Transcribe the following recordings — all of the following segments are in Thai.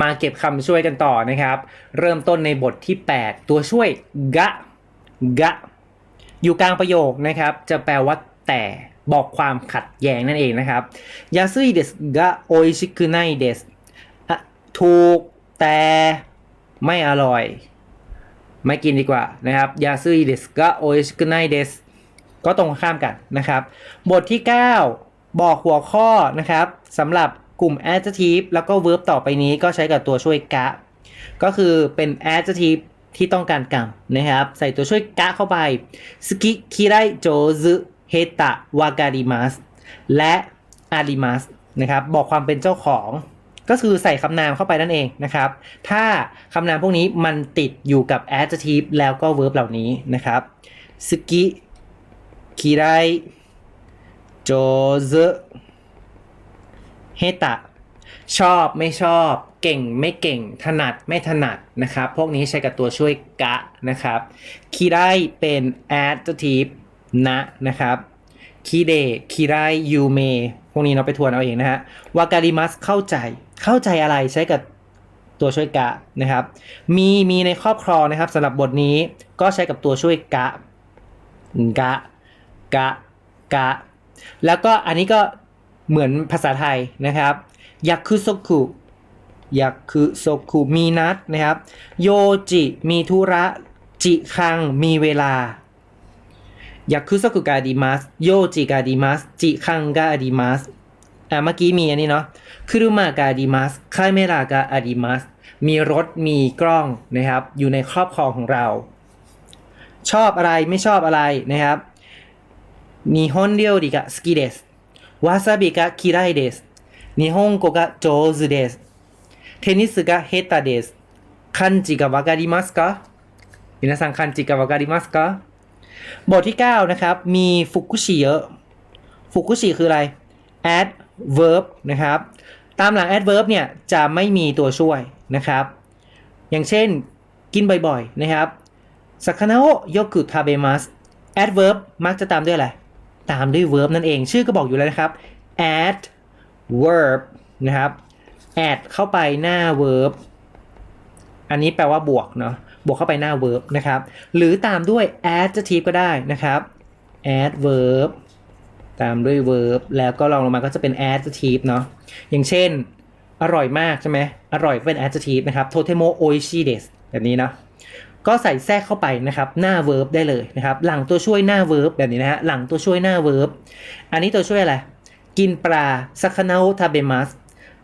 มาเก็บคำช่วยกันต่อนะครับ เริ่มต้นในบทที่ 8 ตัวช่วยกะกะอยู่กลางประโยคนะครับ จะแปลว่าแต่บอกความขัดแย้งนั่นเองนะครับยาซุยเดสกะโอชิคุไนเดสถูกแต่ไม่อร่อย ไม่กินดีกว่านะครับยาซุยเดสกะโอชิคุไนเดสก็ตรงข้ามกันนะครับ บทที่ 9 บอกหัวข้อนะครับสำหรับ กลุ่ม adjective แล้วก็ verb ต่อไปนี้ก็ใช้กับตัวช่วยกะ ก็คือเป็น adjective ที่ต้องการกรรมนะครับ ใส่ตัวช่วยกะเข้าไปสกิคิไรโจซึเฮตะวากาดิมัสและอาริมัสนะครับบอกความเป็นเจ้าของ ก็คือใส่คำนามเข้าไปนั่นเองนะครับ ถ้าคำนามพวกนี้มันติดอยู่กับ adjective แล้วก็ verb เหล่านี้นะครับสกิคิไรโจซึ ฮตะ ชอบไม่ชอบ เก่งไม่เก่ง ถนัดไม่ถนัดนะครับ พวกนี้ใช้กับตัวช่วยกะนะครับ คีได้เป็น adjective นะนะครับ คีเดคีได้ยูเมพวกนี้เราไปทวนเอาเองนะฮะ วาการิมัสเข้าใจ เข้าใจอะไรใช้กับตัวช่วยกะนะครับ มีมีในครอบครองนะครับสำหรับบทนี้ก็ใช้กับตัวช่วยกะกะกะกะ แล้วก็อันนี้ก็ เหมือนภาษาไทยนะครับยักคุโซคุยักคุโซคุมีนัดนะครับ โยจิมีธุระจิคังมีเวลายักคุโซคุกาดิมัสโยจิกาดิมัสจิคังกาดิมัสอะเมื่อกี้มีอันนี้เนาะคุรุมากาดิมัสคาเมรากาดิมัสมีรถมีกล้องนะครับ อยู่ในครอบครองของเรา ชอบอะไรไม่ชอบอะไรนะครับนิฮอนเรียวดีกะสกิเดส วาซาบิกะคิไรเดสนิฮงโกกะโจซุเดสเทนนิสกะเฮตาเดสคันจิกะวาการิมัสกะมินาซังคันจิกะวาการิมัสกะบทที่ 9 นะครับ มีฟุกุชิเยอะ ฟุกุชิคืออะไร adverb นะครับ ตามหลัง adverb เนี่ย จะไม่มีตัวช่วยนะครับ อย่างเช่น กินบ่อยๆ นะครับสักคานาโอโยกุทาเบมัส adverb มักจะตามด้วยอะไร ตามด้วย verb นั่นเอง ชื่อก็บอกอยู่แล้วนะครับ add verb นะครับ add เข้าไปหน้า verb อันนี้แปลว่าบวกเนาะบวกเข้าไปหน้า verb นะครับ หรือตามด้วย adjective ก็ได้นะครับ add verb ตามด้วย verb แล้วก็ลองลงมาก็จะเป็น adjective เนาะอย่างเช่น อร่อยมากใช่ไหมอร่อยเป็น adjective นะครับ totemo oishi desu แบบนี้เนาะ ก็ใส่แทรกเข้าไปนะครับหน้า verb ได้เลยนะครับหลังตัวช่วยหน้า verb แบบนี้นะฮะหลังตัวช่วยหน้า verb อันนี้ตัวช่วยอะไร กินปลาสักนาโอทาเบมัส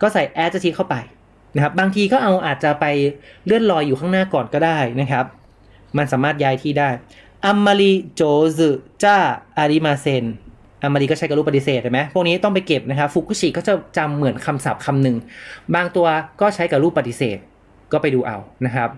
ก็ใส่ adjective เข้าไปนะครับบางทีก็เอาอาจจะไปเลื่อนลอยอยู่ข้างหน้าก่อนก็ได้นะครับ มันสามารถย้ายที่ได้อัมมารีโจซึจ้าอาริมาเซนอัมมารีก็ใช้กับรูปปฏิเสธเห็นไหมพวกนี้ต้องไปเก็บนะครับฟุกุชิก็จะจำเหมือนคำศัพท์คำหนึ่งบางตัวก็ใช้กับรูปปฏิเสธ ก็ไปดูเอานะครับ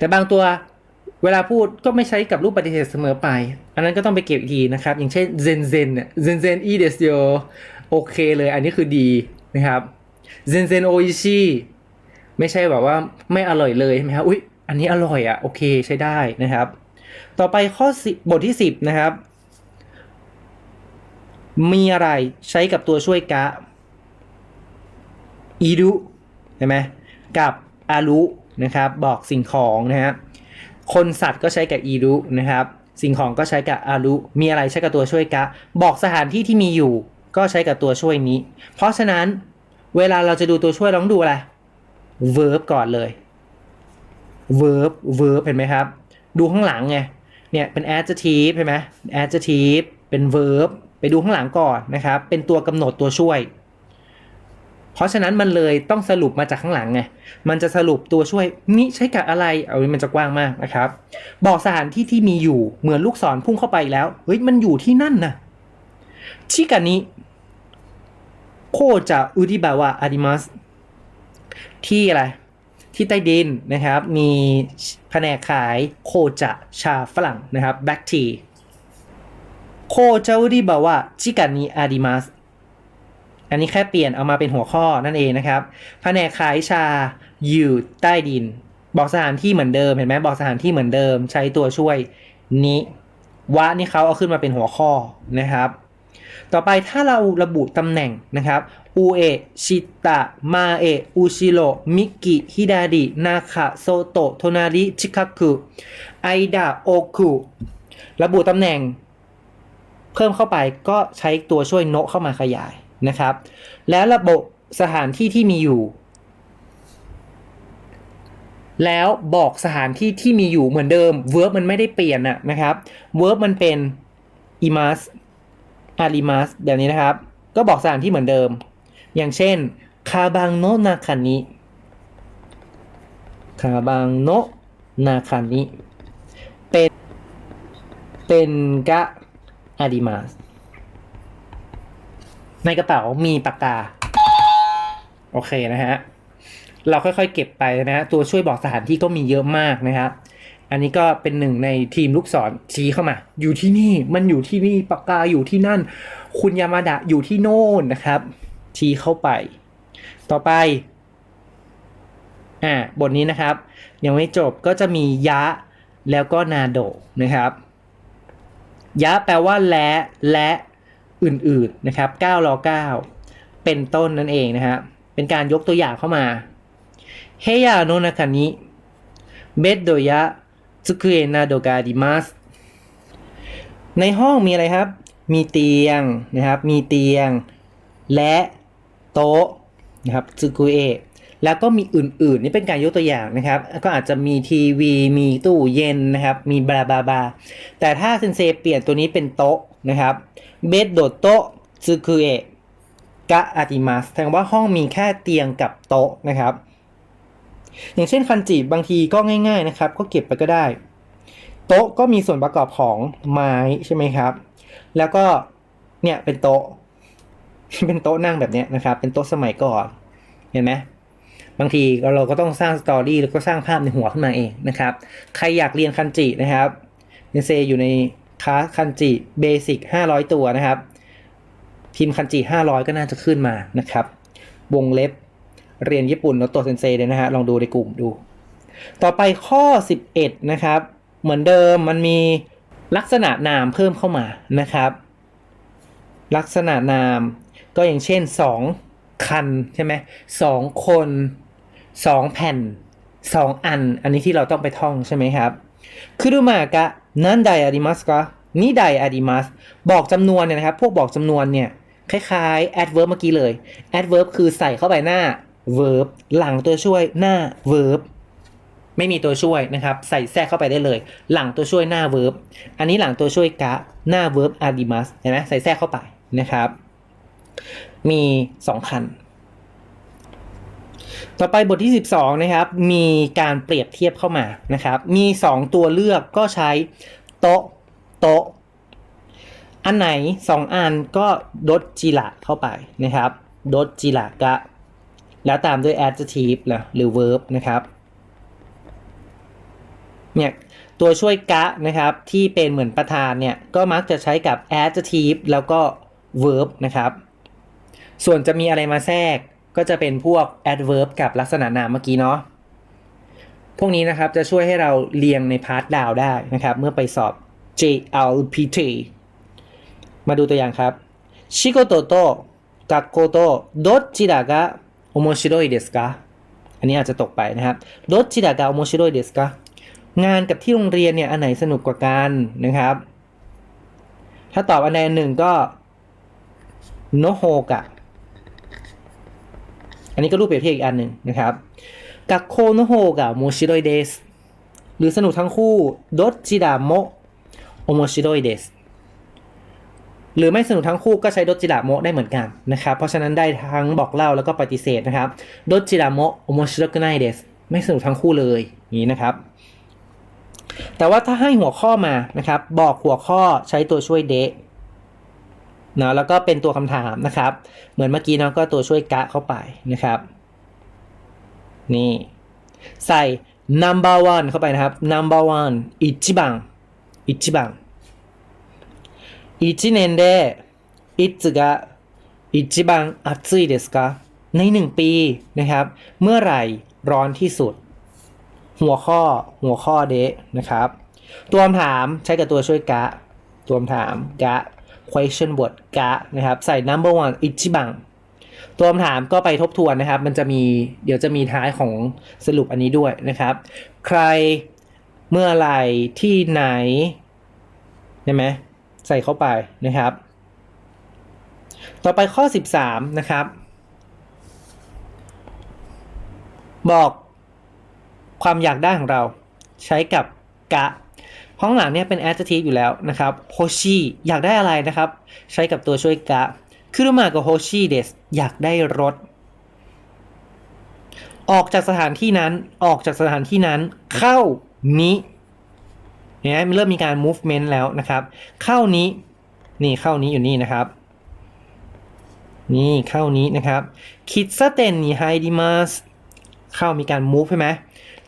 แต่บางตัวเวลาพูดก็ไม่ใช้กับรูปปฏิเสธเสมอไป อันนั้นก็ต้องไปเก็บอีกทีนะครับ อย่างเช่นเซนเซนเนี่ยเซนเซนอีเดสโยโอเคเลย อันนี้คือดีนะครับเซนเซนโออิชิไม่ใช่แบบว่าไม่อร่อยเลยใช่ไหมครับอุ๊ย อันนี้อร่อยอะ่ะ โอเคใช้ได้นะครับ ต่อไปข้อสิบทที่ 10 นะครับ มีอะไรใช้กับตัวช่วยกะอีรุใช่ไหมกับอารุ นะครับ บอกสิ่งของนะฮะคนสัตว์ก็ใช้กับอีรุนะครับ สิ่งของก็ใช้กับอารุมีอะไรใช้กับตัวช่วยกะ บอกสถานที่ที่มีอยู่ ก็ใช้กับตัวช่วยนี้ เพราะฉะนั้นเวลาเราจะดูตัวช่วยราต้องดูอะไร verb ก่อนเลย verb verb เห็นไหมครับ ดูข้างหลังไงเนี่ยเป็น adjective ใช่ไหม adjective เป็น verb ไปดูข้างหลังก่อนนะครับ เป็นตัวกำหนดตัวช่วย เพราะฉะนั้นมันเลยต้องสรุปมาจากข้างหลังไง มันจะสรุปตัวช่วยนี่ใช้กับอะไร เอามันจะกว้างมากนะครับ บอกสถานที่ที่มีอยู่เหมือนลูกศรพุ่งเข้าไปแล้ว เฮ้ยมันอยู่ที่นั่นนะชิกานิโคจะอุดิบาวะอาริมัสที่อะไร ที่ใต้ดินนะครับ มีแผนกขายโคจะชาฝรั่งนะครับแบล็กทีโคจะอุดิบาวะชิกานิอาริมัส อันนี้แค่เปลี่ยนเอามาเป็นหัวข้อนั่นเองนะครับแผนกขายชาอยู่ใต้ดิน บอกสถานที่เหมือนเดิมเห็นไหมบอกสถานที่เหมือนเดิม ใช้ตัวช่วยนี้วะนี่เขาเอาขึ้นมาเป็นหัวข้อนะครับ ต่อไปถ้าเราระบุตำแหน่งนะครับอูเอชิตะมาเออุชิโรมิกิฮิดารินาคาโซโตะโทนาริชิคากุไอดาโอคุระบุตำแหน่ง เพิ่มเข้าไปก็ใช้ตัวช่วยโนะเข้ามาขยาย นะครับ แล้วระบบสถานที่ที่มีอยู่ แล้วบอกสถานที่ที่มีอยู่เหมือนเดิม verb มันไม่ได้เปลี่ยนอะนะครับ verb มันเป็น imas arimas แบบนี้นะครับ ก็บอกสถานที่เหมือนเดิม อย่างเช่นคาบังโนนาคานิคาบังโนนาคานิเป็นเป็นกะอาริมาส ในกระเป๋ามีปากกา โอเคนะฮะ เราค่อยๆเก็บไปนะฮะ ตัวช่วยบอกสถานที่ก็มีเยอะมากนะครับอันนี้ก็เป็นหนึ่งในทีมลูกศรชี้เข้ามา อยู่ที่นี่มันอยู่ที่นี่ปากกาอยู่ที่นั่น คุณยามาดะอยู่ที่โน่นนะครับ ชี้เข้าไป ต่อไป อ่าบทนี้นะครับ ยังไม่จบก็จะมียะแล้วก็นาโดนะครับ ยะแปลว่าและและ อื่นๆนะครับ9รอ9เป็นต้นนั่นเองนะครับเป็นการยกตัวอย่างเข้ามาเฮยาโนนาคานิเบดโดยะซุคุเอนาโดกาดิมัสในห้องมีอะไรครับ มีเตียงนะครับ มีเตียง และโต๊ะนะครับซุคุเอะแล้วก็มีอื่นๆ นี่เป็นการยกตัวอย่างนะครับ ก็อาจจะมีทีวี มีตู้เย็นนะครับ มีบลาบลาบลาแต่ถ้าเซนเซเปลี่ยนตัวนี้เป็นโต๊ะ นะครับเบดโดโต๊ะซึคุเอะกะอาติมัสแสดงว่าห้องมีแค่เตียงกับโต๊ะนะครับ อย่างเช่นคันจิบางทีก็ง่ายๆนะครับ ก็เก็บไปก็ได้ โต๊ะก็มีส่วนประกอบของไม้ใช่ไหมครับ แล้วก็เนี่ยเป็นโต๊ะ เป็นโต๊ะนั่งแบบนี้นะครับ เป็นโต๊ะสมัยก่อนเห็นไหมบางทีเราก็ต้องสร้างสตอรี่แล้วก็สร้างภาพในหัวขึ้นมาเองนะครับ ใครอยากเรียนคันจินะครับเนเซอยู่ใน คลาสคันจิเบสิก500 ตัวนะครับ พิมพ์คันจิ500 ก็น่าจะขึ้นมานะครับ วงเล็บเรียนญี่ปุ่นโนโตเซนเซเลยนะฮะ ลองดูในกลุ่มดู ต่อไปข้อ 11 นะครับ เหมือนเดิมมันมีลักษณะนามเพิ่มเข้ามานะครับ ลักษณะนามก็อย่างเช่น 2 คันใช่ไหมสองคนสองแผ่นสองอัน อันนี้ที่เราต้องไปท่องใช่ไหมครับคุรุมากะ นันไดอาริมัสกะนิไดอาริมัสบอกจำนวนเนี่ยนะครับ พวกบอกจำนวนเนี่ย คล้ายๆ adverb เมื่อกี้เลย adverb คือใส่เข้าไปหน้า verb หลังตัวช่วยหน้า verb ไม่มีตัวช่วยนะครับ ใส่แทรกเข้าไปได้เลย หลังตัวช่วยหน้า verb อันนี้หลังตัวช่วยกะหน้า verb adimas เห็นไหมใส่แทรกเข้าไปนะครับ มี 2 คัน ต่อไปบทที่ 12 นะครับ มีการเปรียบเทียบเข้ามานะครับ มี 2 ตัวเลือกก็ใช้โต๊ะโต๊ะ อันไหน 2 อันก็ดดจิระเข้าไปนะครับดดจิระกะ แล้วตามด้วย adjective นะหรือ verb นะครับเนี่ยตัวช่วยกะนะครับที่เป็นเหมือนประธานเนี่ยก็มักจะใช้กับ adjective แล้วก็ verb นะครับ ส่วนจะมีอะไรมาแทรก ก็จะเป็นพวก adverb กับลักษณะนามเมื่อกี้เนาะพวกนี้นะครับจะช่วยให้เราเรียงในพาร์ทดาวได้นะครับ เมื่อไปสอบ JLPT มาดูตัวอย่างครับ仕事と学校とどちらが面白いですかอันนี้อาจจะตกไปนะครับโดจิดากะโอโมชิโรยเดสกะงานกับที่โรงเรียนเนี่ยอันไหนสนุกกว่ากันนะครับ ถ้าตอบอันใดอันหนึ่งก็โนโฮกะ นนี้ก็รูปเปรียบเทียบอีกอันหนึ่งนะครับกักโคโนโฮกะโมชิโรยเดสหรือสนุกทั้งคู่ดดจิดาโมโอโมชิโรยเดสหรือไม่สนุกทั้งคู่ก็ใช้ดดจิดาโมได้เหมือนกันนะครับ เพราะฉะนั้นได้ทั้งบอกเล่าแล้วก็ปฏิเสธนะครับดดจิดาโมโอโมชิโรกุไนเดสไม่สนุกทั้งคู่เลยนี้นะครับ แต่ว่าถ้าให้หัวข้อมานะครับ บอกหัวข้อใช้ตัวช่วยเดะ นะแล้วก็เป็นตัวคำถามนะครับ เหมือนเมื่อกี้เนาะก็ตัวช่วยกะเข้าไปนะครับ นี่ ใส่ number one เข้าไปนะครับ number one อิจิบังอิจิบัง1年でいつが一番暑いですかในหนึ่งปีนะครับ เมื่อไหร่ร้อนที่สุด หัวข้อหัวข้อเดะนะครับ ตัวคำถามใช้กับตัวช่วยกะ ตัวคำถามกะ question word กะนะครับใส่ number one อิจิบังตัวคำถามก็ไปทบทวนนะครับ มันจะมีเดี๋ยวจะมีท้ายของสรุปอันนี้ด้วยนะครับ ใครเมื่อไหรที่ไหนใช่ไหมใส่เข้าไปนะครับ ต่อไปข้อ 13 นะครับ บอกความอยากได้ของเราใช้กับกะ ห้องหลังเนี่ยเป็น adjective อยู่แล้วนะครับโฮชิอยากได้อะไรนะครับ ใช้กับตัวช่วยกะคุรุมากับโฮชิเดสอยากได้รถ ออกจากสถานที่นั้นออกจากสถานที่นั้น เข้านี้เนี่ยเริ่มมีการ movement แล้วนะครับ เข้านี้นี่เข้านี้อยู่นี่นะครับ นี่เข้านี้นะครับคิดซะเตนนี่ไฮดิมัสเข้ามีการ move ใช่ไหม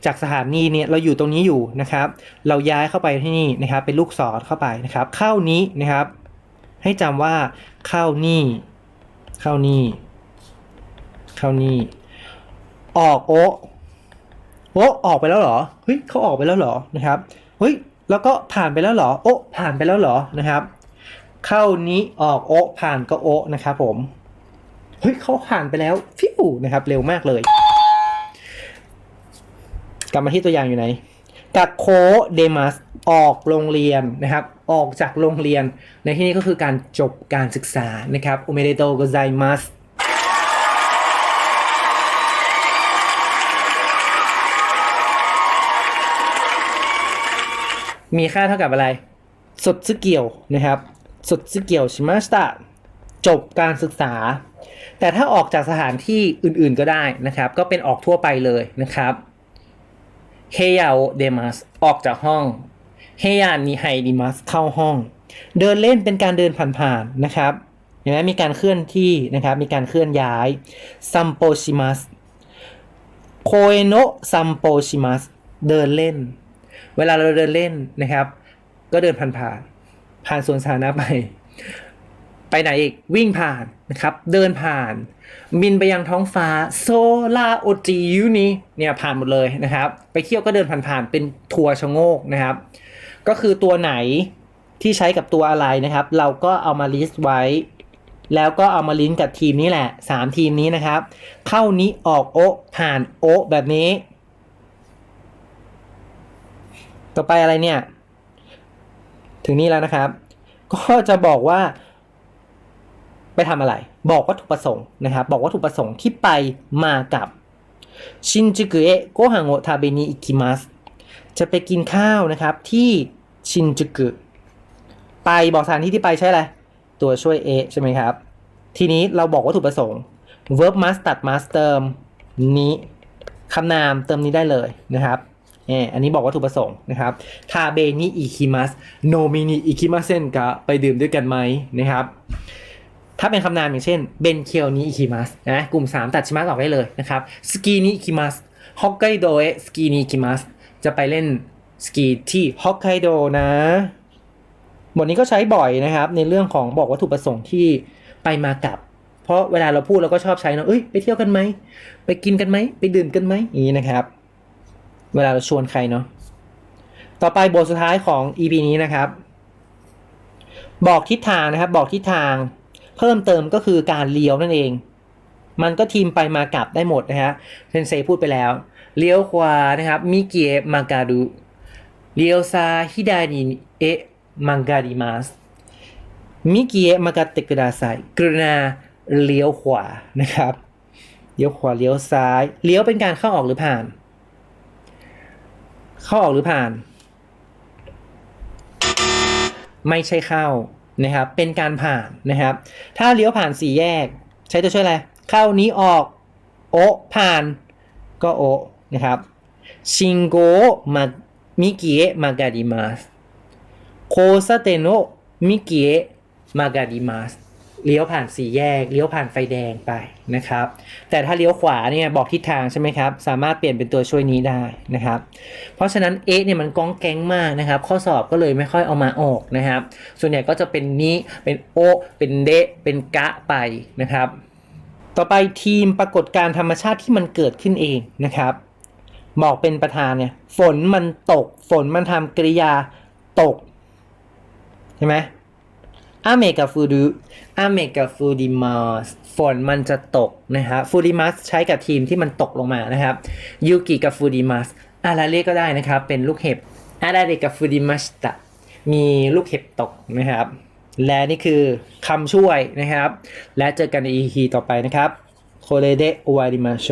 จากสถานีเนี่ยเราอยู่ตรงนี้อยู่นะครับ เราย้ายเข้าไปที่นี่นะครับเป็นลูกศรเข้าไปนะครับ เข้านี้นะครับ ให้จำว่าเข้านี่ เข้านี่ เข้านี่ ออกโอโอออกไปแล้วเหรอเฮ้ยเขาออกไปแล้วเหรอนะครับเฮ้ยแล้วก็ผ่านไปแล้วเหรอโอผ่านไปแล้วเหรอนะครับ เข้านี้ออกโอผ่านก็โอนะครับผมเฮ้ยเขาผ่านไปแล้วฟิวนะครับ เร็วมากเลย กลับมาที่ตัวอย่างอยู่ไหนกักโคเดมัสออกโรงเรียนนะครับ ออกจากโรงเรียน ในที่นี้ก็คือการจบการศึกษานะครับโอเมเดโตโกไซมัสมีค่าเท่ากับอะไรสุดซึเกี่ยวนะครับสุดซึเกี่ยวชิมาสตะจบการศึกษา แต่ถ้าออกจากสถานที่อื่นๆก็ได้นะครับ ก็เป็นออกทั่วไปเลยนะครับ เฮียโอเดมัสออกจากห้องเฮียนิไฮดิมัสเข้าห้อง เดินเล่นเป็นการเดินผ่านๆนะครับเห็นไหมมีการเคลื่อนที่นะครับ มีการเคลื่อนย้ายซัมโปชิมัสโคเอโนซัมโปชิมัสเดินเล่น เวลาเราเดินเล่นนะครับ ก็เดินผ่านๆผ่านสวนสาธารณะไป ไปไหนอีกวิ่งผ่านนะครับเดินผ่าน บินไปยังท้องฟ้าโซลาโอจิยูนี่เนี่ยผ่านหมดเลยนะครับ ไปเที่ยวก็เดินผ่านๆเป็นทัวร์ชะโงกนะครับ ก็คือตัวไหนที่ใช้กับตัวอะไรนะครับ เราก็เอามาลิสต์ไว้ แล้วก็เอามาลิงก์กับทีมนี้แหละ 3 ทีมนี้นะครับ เข้านี้ออกโอผ่านโอแบบนี้ ต่อไปอะไรเนี่ย ถึงนี่แล้วนะครับ ก็จะบอกว่า ไปทำอะไร บอกวัตถุประสงค์นะครับ บอกวัตถุประสงค์ที่ไปมากับชินจูกุเอะโกฮังโอทาเบนิอิคิมัสจะไปกินข้าวนะครับที่ชินจูกุไปบอกสถานที่ที่ไปใช่อะไร ตัวช่วยเอใช่ไหมครับ ทีนี้เราบอกวัตถุประสงค์ verb must ตัด must เติมนี้คำนามเติมนี้ได้เลยนะครับอออันนี้บอกวัตถุประสงค์นะครับทาเบนิอิคิมัสโนมินิอิคิมัสเซนกะไปดื่มด้วยกันไหมนะครับ ถ้าเป็นคำนามอย่างเช่นเบนเคียวนิอิคิมัสนะกลุ่ม 3 ตัดชิมัสออกได้เลยนะครับสกีนิอิคิมัสฮอกไกโดเอสกีนิอิคิมัสจะไปเล่นสกีที่ฮอกไกโดนะบทนี้ก็ใช้บ่อยนะครับ ในเรื่องของบอกวัตถุประสงค์ที่ไปมากับ เพราะเวลาเราพูดเราก็ชอบใช้เนาะเอ้ยไปเที่ยวกันไหมไปกินกันไหมไปดื่มกันไหมอย่างนี้นะครับ เวลาเราชวนใครเนาะต่อไปบทสุดท้ายของ EP นี้นะครับ บอกทิศทางนะครับ บอกทิศทาง เพิ่มเติมก็คือการเลี้ยวนั่นเอง มันก็ทีมไปมากลับได้หมดนะฮะเซนเซพูดไปแล้ว เลี้ยวขวานะครับมิเกะมาการุเลี้ยวซ้ายฮิดานิเอะมังการิมัสมิเกะมากาเตกุดาไซกรุณาเลี้ยวขวานะครับเลี้ยวขวาเลี้ยวซ้าย เลี้ยวเป็นการเข้าออกหรือผ่าน เข้าออกหรือผ่าน ไม่ใช่เข้า นะครับ เป็นการผ่านนะครับ ถ้าเลี้ยวผ่านสี่แยก ใช้ตัวช่วยอะไร เข้านี้ออก โอผ่าน ก็โอนะครับ ชิงโกมามิเอะมากาดิมาสโคซาเตโนมิเอะมากาดิมาส เลี้ยวผ่านสี่แยก เลี้ยวผ่านไฟแดงไปนะครับ แต่ถ้าเลี้ยวขวาเนี่ยบอกทิศทางใช่ไหมครับ สามารถเปลี่ยนเป็นตัวช่วยนี้ได้นะครับ เพราะฉะนั้นเอะเนี่ยมันก้องแก๊งมากนะครับ ข้อสอบก็เลยไม่ค่อยเอามาออกนะครับ ส่วนใหญ่ก็จะเป็นนี้ เป็นโอ เป็นเดเป็นกะไปนะครับ ต่อไปทีมปรากฏการธรรมชาติที่มันเกิดขึ้นเองนะครับบอกเป็นประธานเนี่ย ฝนมันตก ฝนมันทำกริยาตก ใช่ไหม อาเมกาฟูรุอาเมกาฟูริมัสฝนมันจะตกนะครับฟูริมัสใช้กับทีมที่มันตกลงมานะครับยูกิกับฟูริมัสอาราเรียกก็ได้นะครับ เป็นลูกเห็บอาราเรกับฟูริมัสตะมีลูกเห็บตกนะครับ และนี่คือคำช่วยนะครับ และเจอกันใน EP ต่อไปนะครับโคเรเดโอวาริมาโช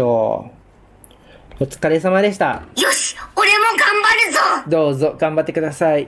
お疲れ様でした。よし俺も頑張るぞどうぞ頑張ってください。